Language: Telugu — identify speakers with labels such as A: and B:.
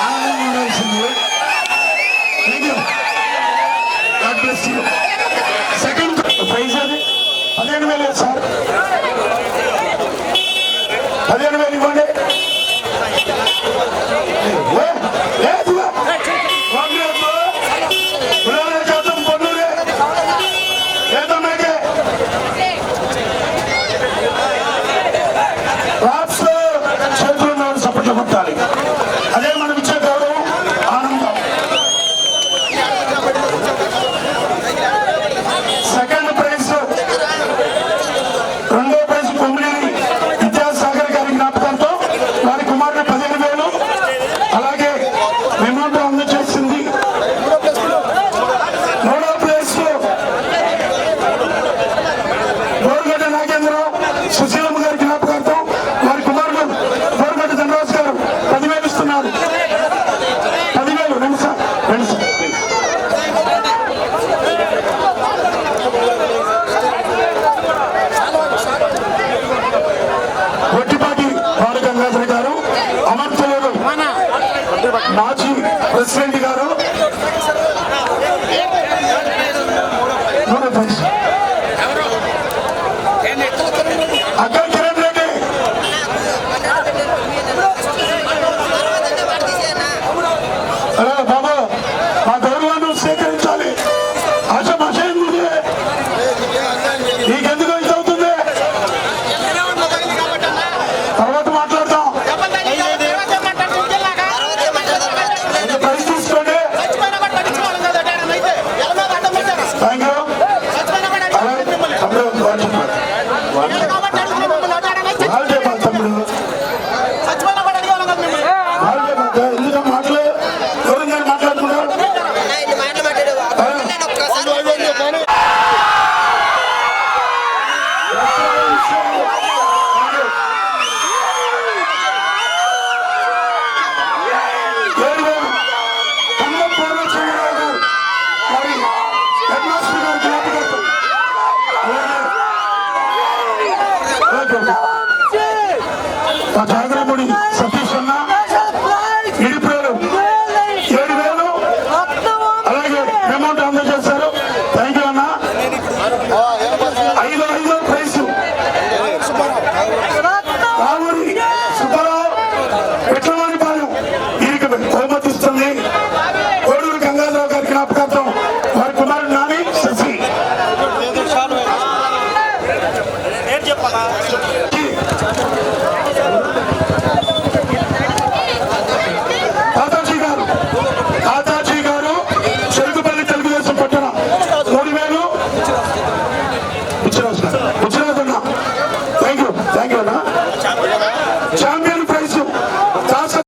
A: ఆనందం ఉండాల్సింది thank you god bless you second prize అది పదిహేను వేలు సార్ గుర్తాలి అదే మనం ఇచ్చే గౌరవం ఆనందం. సెకండ్ ప్రైజ్ రెండో ప్రైజ్ విద్యా విద్యాసాగర్ గారి జ్ఞాపకంతో. వారి కుమారుడు పదిహేను వేలు. అలాగే విమానం అందజేసింది మూడో ప్రైజ్ గోరుగడ్డ నాగేంద్రరావు మాజీ ప్రెసిడెంట్ గారు. One. いい!